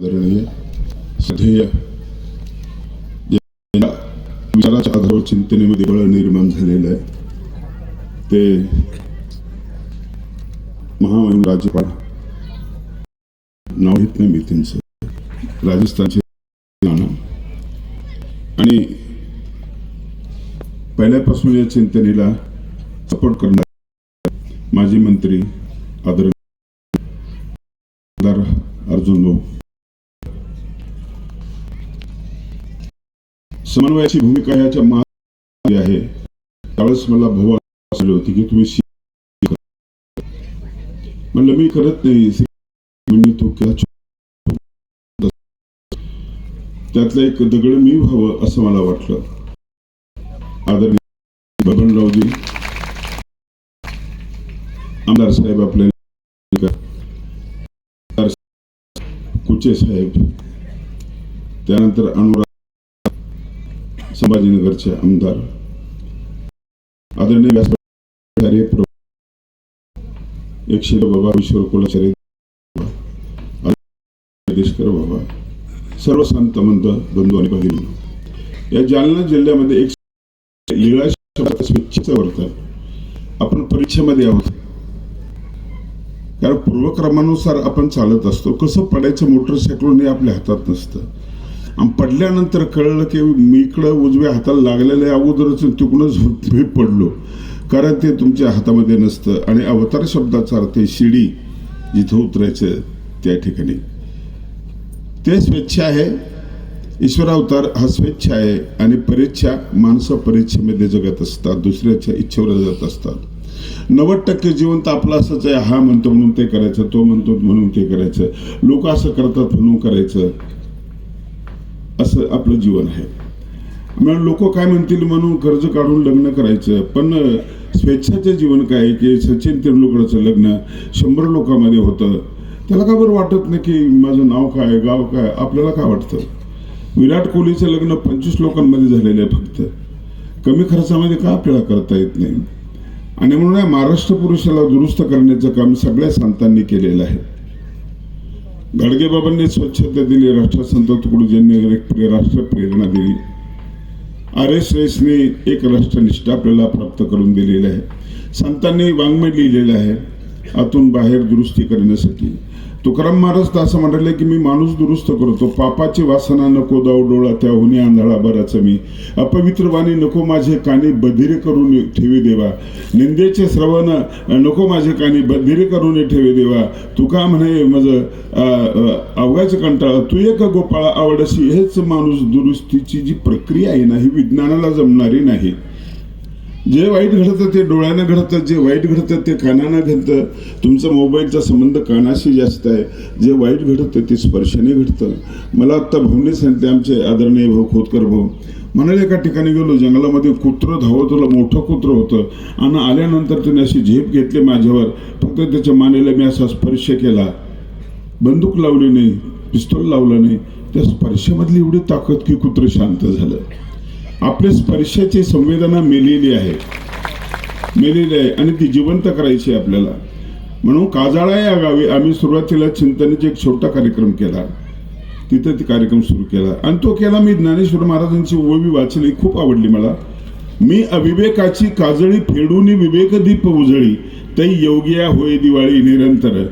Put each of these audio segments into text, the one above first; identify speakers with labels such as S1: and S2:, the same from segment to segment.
S1: आदरणीय श्रद्धेय या विचाराच्या आधारावर चिंतनेमध्ये बळ निर्माण झालेलं आहे. ते महामहिम राज्यपाल नाव घेत नाही मी त्यांचं. राजस्थानचे आणि पहिल्यापासून या चिंतनेला सपोर्ट करणार माजी मंत्री आदरणीय अर्जुन भाऊ समन्वयाची भूमिका याच्या महान आहे. त्यावेळेस मला भाऊ होती की तुम्ही म्हणलं मी करत नाही म्हणजे तो त्यातलं एक दगड मी व्हावं असं मला वाटलं. आदरणीय बबनरावजी आमदार साहेब आपल्याला कुचे साहेब त्यानंतर अनुराग संभाजीनगरचे आमदार. आदरणीय व्यासपीठाचार्य प्र एकशे बाबा विश्वर कुलाचार्य. देशकर बाबा. सर्व संत मंत बंधू आणि भगिनी. या जालना जिल्ह्यामध्ये एक लीळा शब्दाचा वर्तन आपण परीक्षेमध्ये आहोत. कारण पूर्वक्रमानुसार आपण चालत असतो. कसं पडायचं मोटरसायकल हे आपल्या हातात नसतं. पडल्यानंतर कळलं की मी इकडं उजव्या हाताला लागलेल्या अगोदरच तिकडूनच मी पडलो. कारण ते तुमच्या हातामध्ये नसतं. आणि अवतार शब्दाचा अर्थ आहे शिडी जिथं उतरायचं त्या ठिकाणी. ते स्वेच्छा आहे. ईश्वरावतार हा स्वेच्छा आहे. आणि परीक्षा माणसं परीक्षेमध्ये जगत असतात. दुसऱ्याच्या इच्छेवर जात असतात. नव्वद टक्के जीवन तर आपलं असंच आहे. हा म्हणतो म्हणून ते करायचं तो म्हणतो म्हणून ते करायचं. लोक असं करतात म्हणून करायचं. असं आपलं जीवन आहे. मग लोक काय म्हणतील म्हणून कर्ज काढून लग्न करायचं? पण स्वेच्छाचं जीवन काय आहे की सचिन तेंडुलकरचं लग्न शंभर लोकांमध्ये होतं? त्याला का बरं वाटत नाही की माझं नाव काय गाव काय आपल्याला काय वाटतं? विराट कोहलीचं लग्न पंचवीस लोकांमध्ये झालेलं आहे फक्त. कमी खर्चामध्ये का आपल्याला करता येत नाही? आणि म्हणून महाराष्ट्र पुरुषाला दुरुस्त करण्याचं काम सगळ्या संतांनी केलेलं आहे. गाडगेबाबांनी स्वच्छता दिली राष्ट्रसंत तुकडोजींनी एक राष्ट्र प्रेरणा दिली. आर एस एसने एक राष्ट्रनिष्ठा आपल्याला प्राप्त करून दिलेली आहे. संतांनी वाङ्मय लिहिलेलं आहे आतून बाहेर दुरुस्ती करण्यासाठी. तुकाराम महाराज तर असं म्हणाले की मी माणूस दुरुस्त करतो. पापाची वासना नको दाव डोळा त्या होणी आंधळा बराच मी. अपवित्र वाणी नको माझे कानी बधिरे करून ठेवी देवा. निंदेचे श्रवण नको माझे कानी बधिरे करून ठेवी देवा. तुका म्हणे माझं अवघाचं कंटाळा. तू एक गोपाळा आवडशी हेच माणूस दुरुस्तीची जी प्रक्रिया आहे ना ही विज्ञानाला जमणारी नाही. जे वाईट घडतं ते डोळ्यानं घडतं जे वाईट घडतं ते कानानं घडतं. तुमचा मोबाईलचा संबंध कानाशी जास्त आहे. जे वाईट घडतं ते स्पर्शाने घडतं. मला आत्ता भाऊने सांगते आमचे आदरणीय भाऊ खोतकर भाऊ म्हणाले एका ठिकाणी गेलो जंगलामध्ये कुत्रं धावत होतं मोठं कुत्रं होतं. आणि आल्यानंतर त्याने अशी झेप घेतली माझ्यावर. फक्त त्याच्या मानेला मी असा स्पर्श केला. बंदूक लावली नाही पिस्तूल लावलं नाही. त्या स्पर्शामधली एवढी ताकद की कुत्रं शांत झालं. आपल्या स्पर्शाची संवेदना मेलेली आहे. मेलेली आहे आणि ती जिवंत करायची आहे आपल्याला. म्हणून काजाळा या गावी आम्ही सुरुवातीला चिंतनेचा एक छोटा कार्यक्रम केला. तिथं ते कार्यक्रम सुरू केला. आणि तो केला मी ज्ञानेश्वर महाराजांची ओवी वाचली खूप आवडली मला. मी अविवेकाची काजळी फेडून विवेकदीप उजळी तै योगिया होय दिवाळी निरंतर.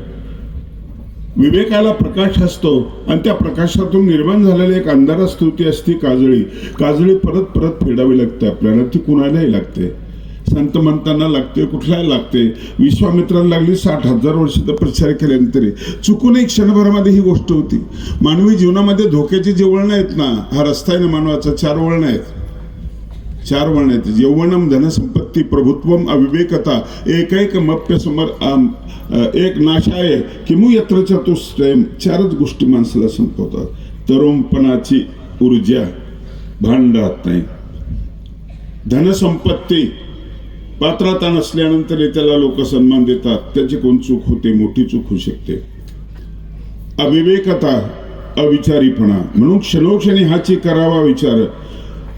S1: विवेकाला प्रकाश असतो आणि त्या प्रकाशातून निर्माण झालेली एक अंधार स्तुती असते काजळी. काजळी परत परत फेडावी लागते आपल्याला. ती कुणालाही लागते. संत म्हणताना लागते कुठलाही लागते. विश्वामित्राला लागली साठ हजार वर्ष तर प्रचार केल्यानंतर चुकून एक क्षणभरामध्ये ही गोष्ट होती. मानवी जीवनामध्ये धोक्याची जे वळणं आहेत ना हा रस्ता आहे ना मानवाचा. चार वळणं आहेत. चार वर्ण आहेत. यौवनम धनसंपत्ती प्रभुत्वम अविवेकता। एकैक मप्य समर एक नाशाय। किमू यत्र चतुष्टयम? चारच गोष्टी माणसाला संपवतात. तरुणपणाची ऊर्जा भांड राहत नाही धनसंपत्ती पात्रता नसल्यानंतर त्याला लोक सन्मान देतात. त्याची कोण चूक होते? मोठी चूक होऊ शकते. अविवेकता अविचारीपणा. म्हणून क्षणोक्षणी हाची करावा विचार.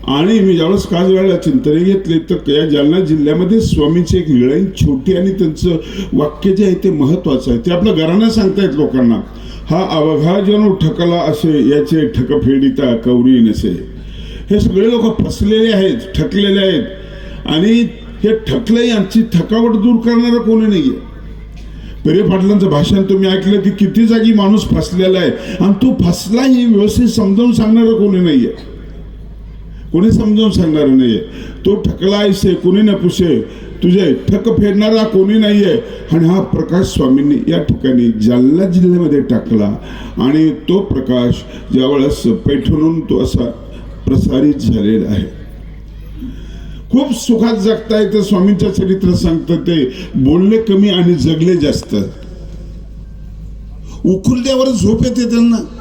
S1: आणि मी ज्यावेळेस काच वेळेला चिंतने घेतले तर या जालना जिल्ह्यामध्ये स्वामींची एक लिळाई छोटी आणि त्यांचं वाक्य जे आहे ते महत्त्वाचं आहे. ते आपल्या घरानं सांगतायत लोकांना हा अवघा जणू ठकला असे याचे ठकफेडिता कवरी नसे. हे सगळे लोक फसलेले आहेत ठकलेले आहेत. आणि हे ठकले यांची थकावट दूर करणारं कोणी नाही आहे पेरे पाटलांचं भाषण तुम्ही ऐकलं की किती जागी माणूस फसलेला आहे. आणि तो फसला ही व्यवस्थित समजावून सांगणारं कोणी नाही आहे कोणी समजावून सांगणार नाहीये. तो ठकला ऐसे कोणी न पुसे. तुझे ठक फेडणारा कोणी नाहीये. आणि हा प्रकाश स्वामींनी या ठिकाणी जालना जिल्ह्यामध्ये टाकला. आणि तो प्रकाश ज्यावेळेस पैठणून तो असा प्रसारित झालेला आहे. खूप सुखात जगता येतं. स्वामींच्या चरित्र सांगतं ते. बोलले कमी आणि जगले जास्त. उखुरड्यावर झोप येते त्यांना.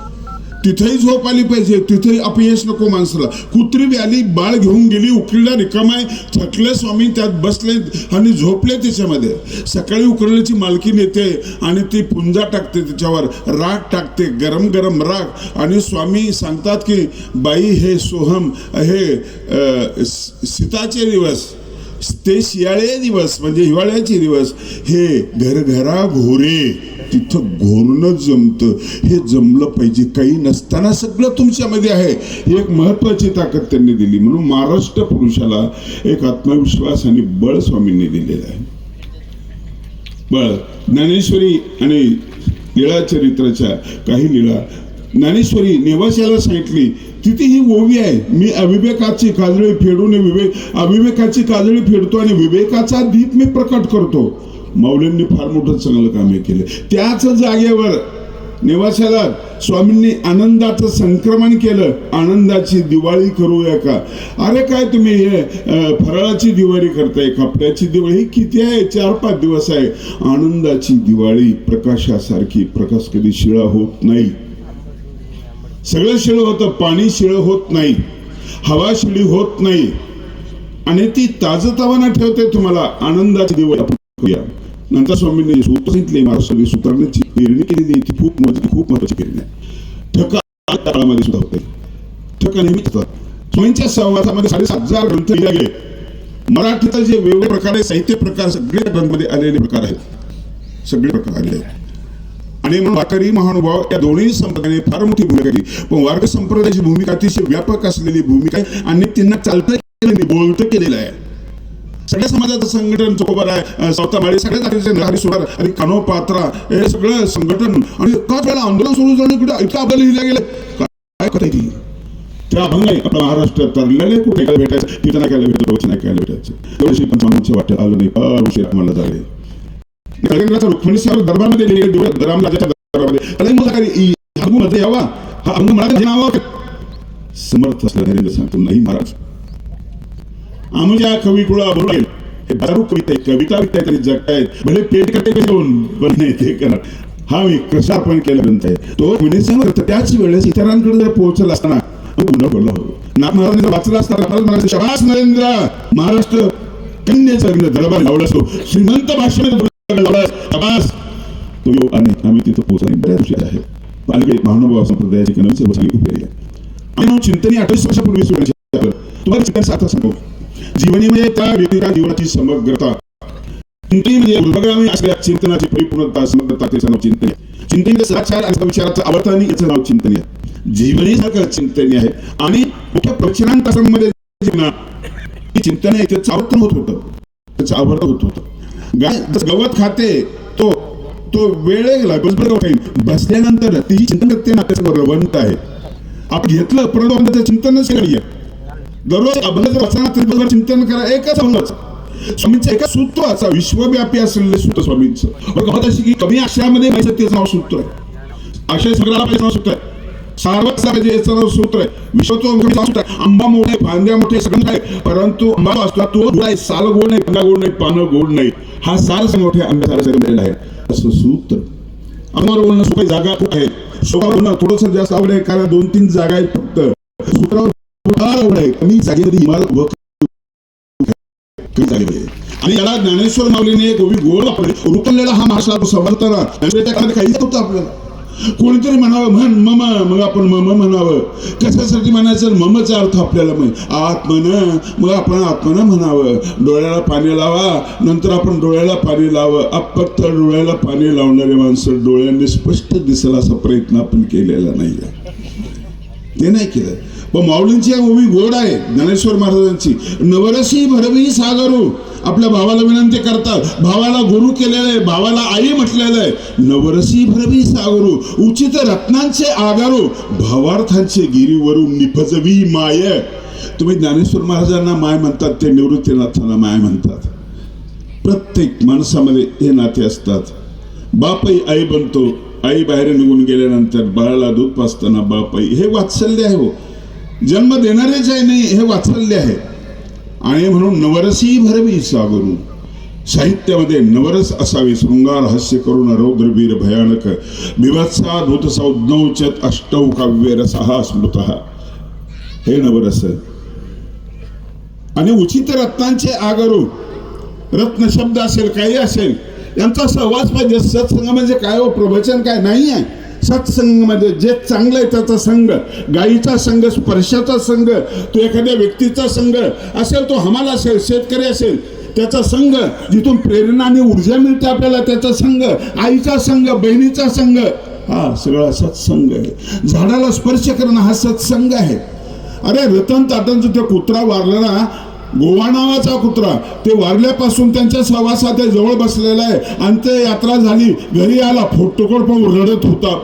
S1: तिथेही झोप आली पाहिजे. तिथेही अपयश नको माणसाला. कुत्री आली बाळ घेऊन गेली उकिरडा रिकामाय थकले स्वामी त्यात बसले आणि झोपले त्याच्यामध्ये. सकाळी उकळल्याची मालकीन येते आणि ती पुंजा टाकते त्याच्यावर. राग टाकते गरम गरम राग. आणि स्वामी सांगतात की बाई हे सोहम हे सीताचे दिवस. ते शियाळे दिवस म्हणजे हिवाळ्याचे दिवस. हे घरघरा घोरे तिथं घोरणं जमतं. हे जमलं पाहिजे. काही नसताना सगळं तुमच्यामध्ये आहे. ही एक महत्वाची ताकद त्यांनी दिली. म्हणून महाराष्ट्र पुरुषाला एक आत्मविश्वास आणि बळ स्वामींनी दिलेलं आहे. बळ. ज्ञानेश्वरी आणि लीळा चरित्राच्या काही लीळा ज्ञानेश्वरी नेवाशाला सांगितली तिथे ही ओवी आहे. मी अविवेकाची काजळी फेडून विवेक अविवेकाची काजळी फेडतो आणि विवेकाचा दीप मी प्रकट करतो. माऊलींनी फार मोठं चांगलं काम केलं. त्याच जागेवर नेवाशाला स्वामींनी आनंदाचं संक्रमण केलं. आनंदाची दिवाळी करूया का? अरे काय तुम्ही हे फराळाची दिवाळी करताय? कपड्याची दिवाळी ही किती आहे? चार पाच दिवस आहे. आनंदाची दिवाळी प्रकाशासारखी. प्रकाश कधी शिळा होत नाही. सगळं शिळं होतं पाणी शिळं होत नाही हवा शिळी होत नाही. आणि ती ताजतावानं ठेवते तुम्हाला आनंदाची दिवाळी आपण नंतर स्वामींनी सांगितले महाराष्ट्राने सूत्रांची पेरणी केलेली ती खूप महत्वाची खूप महत्वाची पेरणी आहे. ठका काळामध्ये सुद्धा होते. ठका नेहमीच होतात स्वामींच्या सहवासामध्ये साडेसात हजार ग्रंथ लिहिले गेले. मराठीचा जे वेगवेगळे प्रकार आहे साहित्य प्रकार सगळे ग्रंथमध्ये आलेले प्रकार आहेत. सगळे प्रकार आलेले आहेत. आणि म्हणून वारकरी महानुभाव या दोन्ही संप्रदायाने फार मोठी भूमिका केली पण वारक संप्रदायाची भूमिका अतिशय व्यापक असलेली भूमिका आहे आणि त्यांना चालतं केलं बोलतं केलेलं आहे. सगळ्या समाजाचं संघटन चोकोबार आहे सावतामाळी सगळ्या जातीचे आणि कानो पात्रा हे सगळं संघटन आणि का वेळा आंदोलन सुरू झालं कुठे इतकं आपल्याला लिहिलं गेलं? काय कथा ती? त्या अभंगाने आपल्या महाराष्ट्रात तरलेले कुठे? काय भेटायचं? तिथं नाही काय भेटायचं नाही काय भेटायचं. एवढे पंचावन्नच्या वाटेत आलं नाही फार उशीर आम्हाला झाले. कलिंगराचा रुक्मिणीच्या दरबारमध्ये लिहिले दिवस रामराजाच्या दरबारमध्ये. कलिंग काही मध्ये यावा? हा अंग म्हणाला नाव समर्थ असलं नरेंद्र सांगतो नाही महाराज. आमच्या कवी कुळा बरोबर हे दारू कविता आहे कविता विकतायत आणि जगतायत भले पेट करते घेऊन पण नाही ते करा हा मी कसार्पण केला ग्रंथ आहे. तो विनय त्याच वेळेस इतरांकडे जर पोहोचला असताना गुन्हा बोलला हो नाथ महाराजांनी वाचला असताना महाराज म्हणाले शबास नरेंद्र महाराष्ट्र कन्याचा दरबार लावला असतो. श्रीमंत भाषेमध्ये तो योग आणि आम्ही तिथं पोहोचला बऱ्याच गोष्टी आहे अलीकडे महानुभाव संप्रदायाची कनवी सर्व चांगली उभी आहे आणि चिंतनी अठ्ठावीस वर्षापूर्वी सुरू तुम्हाला चिंतन साथा सांगू जीवनी म्हणजे त्या व्यक्तीच्या जीवनाची समग्रता चिंतनी म्हणजे उर्भगामी असलेल्या चिंतनाची परिपूर्णता समग्रता त्याचं नाव चिंतन आहे. चिंतन साक्षात आणि विचाराचं आवर्तन याचं नाव चिंतनी आहे जीवनी सारखं चिंतनी आहे आणि मोठ्या प्रवचनांतासामध्ये जीवना चिंतन आहे त्याचं आवर्तन होत होतं त्याचं आवर्तन होत होतं गाय गवत खाते तो तो वेळ गेला बसबर खाईल बसल्यानंतर तीही चिंतन करते ना त्याचं रवंत आहे. आपण घेतलं परंतु आपण त्याचं चिंतनच केलं दररोज अभ्यास वाचना चिंतन करा एकच अभंगाचं. स्वामींचं एका असा विश्वव्यापी असलेलं सूत्र स्वामींचं. अशी की कमी अक्षरामध्ये माहिती त्याचं नाव सूत्र आहे. अक्षय सगळ्याला पाहिजे नाव सूत्र आहे. सार्वत याचं नाव सूत्र आहे. विश्वतो आंबा मोठे फांद्या मोठे सगळं आहे. परंतु आंबा असला तो गोड आहे. साल गोड नाही पंगा गोड नाही पानं गोड नाही हा साल मोठे आंब्यासारखा दिलेला आहे. असं सूत्र. अमर बोलणं सोपी जागा खूप आहे. शोभा बोलणं थोडस जास्त आवड आहे. कारण दोन तीन जागा आहेत फक्त. सूत्रावर आवड आहे. कमी जागेमध्ये इमारत उभं कमी जागेमध्ये. आणि याला ज्ञानेश्वर माऊलीने गोवी गोळ वापरले. रुपनलेला हा महाराष्ट्रात समर्थना ज्ञानेश्वराच्या काहीच नव्हतं आपल्याला. कोणीतरी म्हणावं म्हण मम मग आपण मम म्हणावं. कशासाठी म्हणायचं? ममचा अर्थ आपल्याला माहीत. आत्मन मग आपण आत्मन म्हणावं. डोळ्याला पाणी लावा नंतर आपण डोळ्याला पाणी लावं. अपक्त डोळ्याला पाणी लावणारे माणसं डोळ्यांनी स्पष्ट दिसेल असा प्रयत्न आपण केलेला नाही ते नाही केलं. व माऊलींची ओवी गोड आहे ज्ञानेश्वर महाराजांची. नवरसी भरवी सागरू आपल्या भावाला विनंती करतात. भावाला गुरु केलेलं आहे भावाला आई म्हटलेलं आहे. नवरसी भरवी सागरू उचित रत्नांचे आगारू भावार्थांचे गिरीवरून निफजवी माय. तुम्ही ज्ञानेश्वर महाराजांना माय म्हणतात ते निवृत्तीनाथांना माय म्हणतात. प्रत्येक माणसामध्ये हे नाते असतात. बापही आई बनतो आई बाहेर निघून गेल्यानंतर बाळाला दूध पाचताना बापई हे वात्सल्य आहे हो. जन्म देणारेच आहे नाही हे वाचलेले आहे. आणि म्हणून नवरसी भरवी सागरू. साहित्यामध्ये नवरस असावे शृंगार हास्य करून रौद्रवीर भयानक. बिभत्सा धूत संज्ञौचत अष्टौ काव्य रसहा स्मृत. हे नवरस. आणि उचित रत्नांचे आगरू. रत्न शब्द असेल काही असेल यांचा सहवास पाहिजे. सत्संग म्हणजे काय हो? प्रवचन काय? नाही आहे. सत्संगमध्ये जे चांगलं आहे त्याचा संघ गायीचा संघ स्पर्शाचा संघ तो एखाद्या व्यक्तीचा संघ असेल तो हमाल असेल शेतकरी असेल त्याचा संघ जिथून प्रेरणा आणि ऊर्जा मिळते आपल्याला त्याचा संघ आईचा संघ बहिणीचा संघ हा सगळा सत्संग आहे. झाडाला स्पर्श करणं हा सत्संग आहे. अरे रतन ताटांचा ते कुत्रा वारलं ना गोवा नावाचा कुत्रा. ते वारल्यापासून त्यांच्या सहवासात ते जवळ बसलेला आहे आणि ते यात्रा झाली. घरी आला फोटोकोड पाहून रडत होता.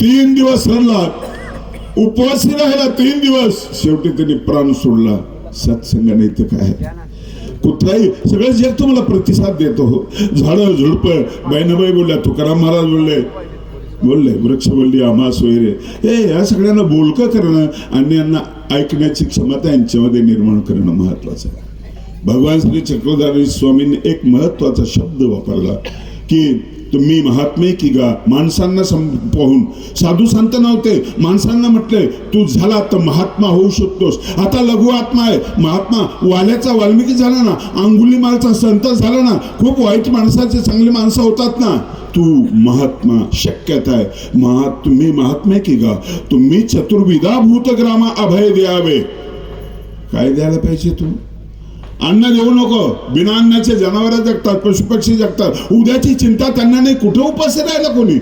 S1: तीन दिवस रडला. उपवासी राहिला तीन दिवस. शेवटी त्यांनी प्राण सोडला. सत्संगाने इथं काय कुठलाही सगळं जग तुम्हाला प्रतिसाद देतो. हो झाडं झुडप. बहिणाबाई बोलल्या तुकाराम महाराज बोलले. बोलले वृक्ष बोलली आम्हा वगैरे. हे या सगळ्यांना बोलकं करणं आणि यांना ऐकण्याची क्षमता यांच्यामध्ये निर्माण करणं महत्वाचं आहे. भगवान श्री चक्रधारी स्वामींनी एक महत्त्वाचा शब्द वापरला की तुम्ही महात्मे की गा माणसांना सम पाहून साधू संत नव्हते माणसांना म्हटले तू झाला तर महात्मा होऊ शकतोस. आता लघु आत्मा आहे. महात्मा वाल्याचा वाल्मिकी झाला ना अंगुली मालचा संत झाला ना खूप वाईट माणसाचे चांगली माणसं होतात ना. तू महात्मा शक्यता तुम्ही महात्मे की गा। तुम्ही चतुर्विधा भूतग्रामा अभय द्यावे काय द्यायला पाहिजे तू? अन्न देऊ नको। बिना अन्नाचे जनावर जगतात, पशुपक्षी जगतात. उद्याची चिंता त्यांना नाही. कुठं उपास राहिला कोणी?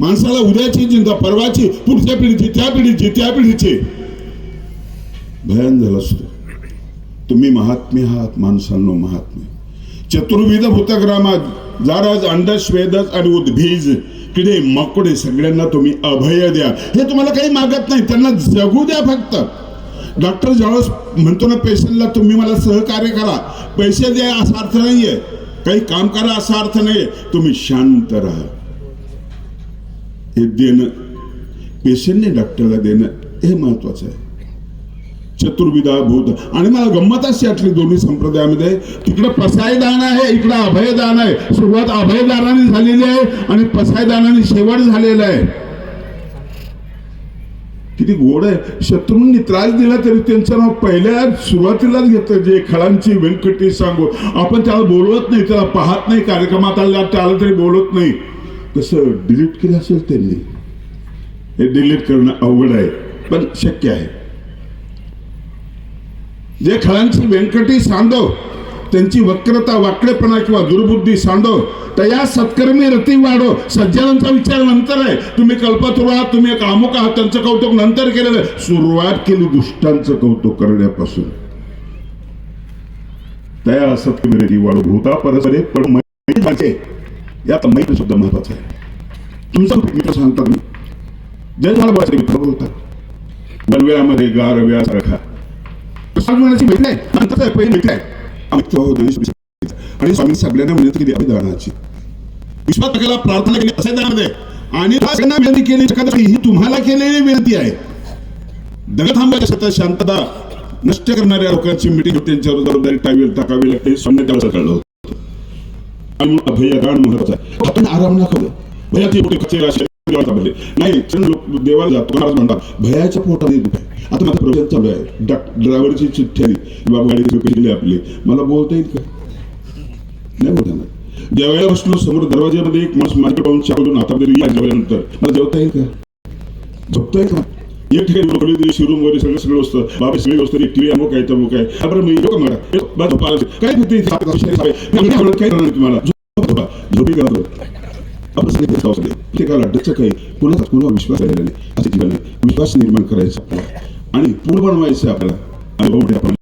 S1: माणसाला उद्याची चिंता, परवाची, पुढच्या पिढीची, त्या पिढीची त्या पिढीची. भयान झाला असतो. तुम्ही महात्मे आहात, माणसांनो महात्मे. चतुर्विध भूतग्रामात जारज अंधश्वेदच आणि उद्भीज. किडे मकोडे सगळ्यांना तुम्ही अभय द्या. हे तुम्हाला काही मागत नाही त्यांना जगू द्या फक्त. डॉक्टर ज्यावेळेस म्हणतो ना पेशंटला तुम्ही मला सहकार्य करा. पैसे द्या असा अर्थ नाहीये. काही काम करा असा अर्थ नाहीये. तुम्ही शांत राहा. हे देणं पेशंटने डॉक्टरला देणं हे महत्वाचं आहे. चतुर्विधा भूत आणि मला गंमत अशी वाटली दोन्ही संप्रदायामध्ये तिकडे पसायदान आहे इकडं अभयदान आहे. सुरुवात अभयदानाने झालेली आहे आणि पसायदानाने शेवट झालेला आहे. किती गोड आहे. शत्रूंनी त्रास दिला तरी त्यांचं नाव पहिल्या सुरुवातीलाच घेतं जे खळांची व्यंकटी सांगू. आपण त्याला बोलवत नाही त्याला पाहत नाही कार्यक्रमात आला त्याला तरी बोलत नाही. कसं डिलीट केलं असेल त्यांनी. हे डिलीट करणं अवघड आहे पण शक्य आहे. जे खळांची व्यंकटी सांडव त्यांची वक्रता वाकडेपणा किंवा दुर्बुद्धी सांडव तर या सत्कर्मी रती वाढो सज्जनांचा विचार नंतर आहे. तुम्ही कल्पतरू आहात तुम्ही एक अमुक आहात त्यांचं कौतुक नंतर केलेलं आहे. सुरुवात केली दुष्टांचं कौतुक करण्यापासून. त्या सत्कर्मी रती वाढो भूता परस्परे पण यात मैत्री शब्द महत्त्वाचा आहे. तुमचा मित्र सांगतात मी जय झाला बस मित्र बोलतात. बनव्यामध्ये गार व्यासारखा म्हणायची माहिती नाही नंतर पहिली भेट आहे आमच्या हो आणि स्वामी सगळ्यांना विनंती केली अभिदानाची विश्वास टाकायला प्रार्थना केली असे दानामध्ये आणि हा सगळ्यांना विनंती केली ही तुम्हाला केलेली विनंती आहे. दगड थांबायच्या सतत शांतता नष्ट करणाऱ्या लोकांची मिटिंग त्यांच्यावर जबाबदारी टाळवी टाकावी लागते स्वामी त्याला कळलं होतं. आणि म्हणून अभयदान महत्वाचं आहे. आपण आराम नका करू. भयाची पोटी कचेरा देवाला पडले नाही क्षण लोक देवाला जातो महाराज म्हणतात भयाच्या पोटाने दुख आहे आता माझा प्रवचन चालू आहे. ड्रायव्हरची चिठ्ठी आली. बाबा गाडी कशी आपली. मला बोलता येईल का? नाही बोलताना जेवायला बसलो समोर दरवाज्यामध्ये एक माणूस माझ्याकडे पाहून चालून आता जेवल्यानंतर मला जेवता येईल का? झोपता येईल का? एक ठिकाणी लोकली दिली शिरूम वगैरे सगळं सगळं असतं बाबा सगळी गोष्ट एक टीव्ही अमुक आहे तमुक आहे बरं मी येतो का मला काय होते काय करणार तुम्हाला झोपी. झोपा. झोपी करा आपण सगळे भेदभाव सगळे. ते काय काही कुणाचा कुणावर विश्वास राहिलेला नाही असे ठिकाणी विश्वास निर्माण करायचा आपल्याला आणि पूल बनवायचं आपल्याला अनुभव आपण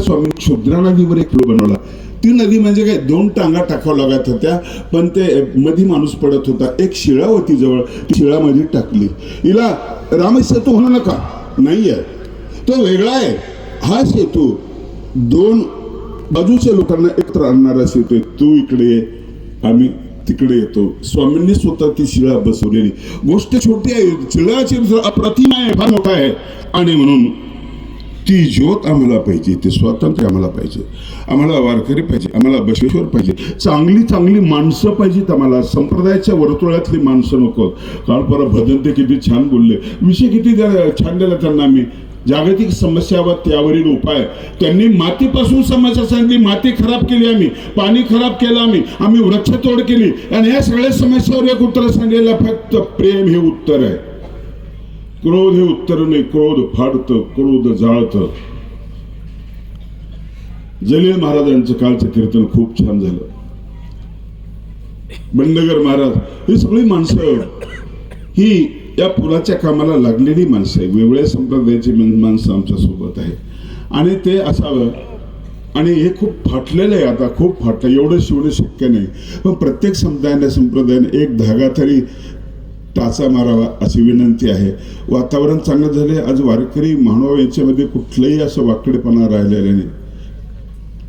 S1: स्वामी क्षुद्रा नदीवर एक पूल बनवला ती नदी म्हणजे काय दोन टांगा टाकावं लागत होत्या पण ते मध्ये माणूस पडत होता एक शिळा होती जवळ ती शिळामध्ये टाकली हिला राम सेतू होणार नका नाही आहे तो वेगळा आहे हा सेतू दोन बाजूच्या लोकांना एकत्र आणणारा सेतू आहे तू इकडे ये आम्ही तिकडे येतो. स्वामींनी स्वतः ती शिळा बसवलेली. गोष्ट छोटी आहे. शिळाची अप्रतिमा आहे फार मोठा आहे आणि म्हणून ती ज्योत आम्हाला पाहिजे ते स्वातंत्र्य आम्हाला पाहिजे. आम्हाला वारकरी पाहिजे आम्हाला बसवेश्वर पाहिजे. चांगली चांगली माणसं पाहिजेत आम्हाला. संप्रदायाच्या वर्तुळातली माणसं नको. काल परवा भदंते किती छान बोलले. विषय किती द्या- छान दिला त्यांना आम्ही जागतिक समस्यावर त्यावरील उपाय. त्यांनी मातीपासून समस्या सांगली माती खराब केली आम्ही पाणी खराब केलं आम्ही आम्ही वृक्षतोड केली. आणि या सगळ्या समस्यावर एक उत्तर सांगितलेलं फक्त प्रेम हे उत्तर आहे. क्रोध हे उत्तर नाही क्रोध फाडतं क्रोध जाळतं. जलील महाराजांचं कालचं कीर्तन खूप छान झालं. बंडगर महाराज ही सगळी माणसं ही या पुलाच्या कामाला लागलेली माणसं आहे वेगळ्या संप्रदायाची माणसं आमच्यासोबत आहे आणि ते असावं. आणि हे खूप फाटलेलं आहे आता. खूप फाटलं. एवढं शिवणं शक्य नाही. पण प्रत्येक समुदायाने संप्रदायाने एक धागा तरी टाचा मारावा अशी विनंती आहे. वातावरण चांगलं झाले आज वारकरी मानव यांच्यामध्ये कुठलंही असं वाकडेपणा राहिलेलं नाही.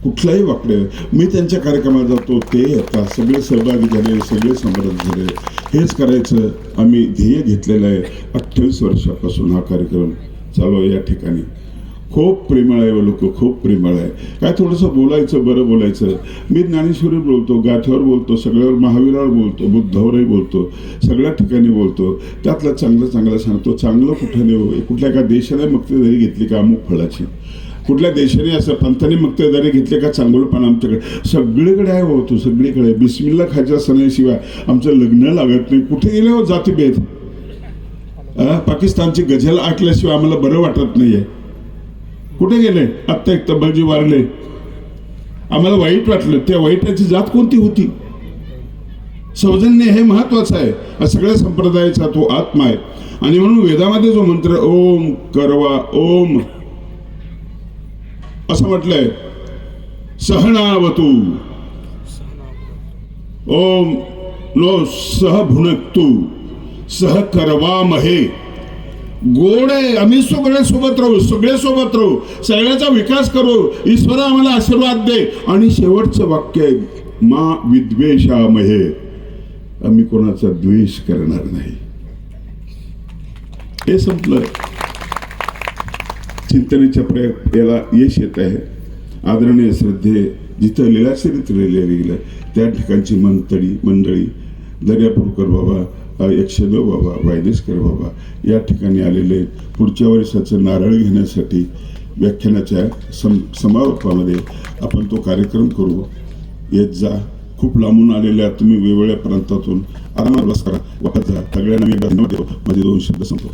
S1: कुठलाही वाकडे. मी त्यांच्या कार्यक्रमात जातो ते येतात. सगळे सहभागी झाले सगळे समर्थ झाले. हेच करायचं आम्ही ध्येय घेतलेलं आहे. अठ्ठावीस वर्षापासून हा कार्यक्रम चालू आहे या ठिकाणी. खूप प्रेमळ आहे हो लोक खूप प्रेमळ आहे. काय थोडंसं बोलायचं बरं बोलायचं. मी ज्ञानेश्वरी बोलतो गाठ्यावर बोलतो सगळ्यावर महावीरावर बोलतो बुद्धावरही बोलतो. सगळ्या ठिकाणी बोलतो. त्यातलं चांगलं चांगलं सांगतो. चांगलं कुठं नेऊ? कुठल्या एका देशाने जरी घेतली का? अमुक फळाची. कुठल्या देशाने असं पंथाने मक्तेदारी घेतले का चांगलंपण आमच्याकडे? सगळीकडे आहे होतो तू सगळीकडे. बिस्मिल्ला खायच्या सणाशिवाय आमचं लग्न लागत नाही. कुठे गेले हो जाती भेद पाकिस्तानची गझल आटल्याशिवाय आम्हाला बरं वाटत नाहीये. कुठे गेले? आत्ता एक तब्बलजी वारले. आम्हाला वाईट वाटलं. त्या वाईटाची जात कोणती होती? सौजन्य हे महत्वाचं आहे. हा सगळ्या संप्रदायाचा तो आत्मा आहे. आणि म्हणून वेदामध्ये जो मंत्र ओम करवा ओम असं म्हटलंय सहनावतू. ओम नो सह भुनक्तू सह करवामहे गोड आहे आम्ही सगळे सोबत राहू सगळे सोबत राहू सगळ्याचा विकास करू ईश्वर आम्हाला आशीर्वाद दे. आणि शेवटचं वाक्य आहे मा विद्वेषामहे. आम्ही कोणाचा द्वेष करणार नाही. हे संपलं. चिंतनेच्या प्रयोग याला यश येत आहे. आदरणीय श्रद्धे जिथं लीलाचरित्र लिहिलं गेलं त्या ठिकाणची मंतळी मंडळी दर्यापूरकर बाबा यक्षदेव बाबा वायदेशकर बाबा या ठिकाणी आलेले पुढच्या वर्षाचं नारळ घेण्यासाठी व्याख्यानाच्या सम समारोपामध्ये आपण तो कार्यक्रम करू. येत जा. खूप लांबून आलेल्या तुम्ही वेगवेगळ्या प्रांतातून आरामात बस. करा वापस जा सगळ्यांना मी धन्यवाद देतो. माझे दोन शब्द संपतो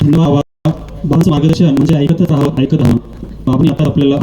S2: थंड हवा बाबांचं मार्गदर्शन म्हणजे ऐकतच राहावं ऐकत राहावं बाबांनी आता आपल्याला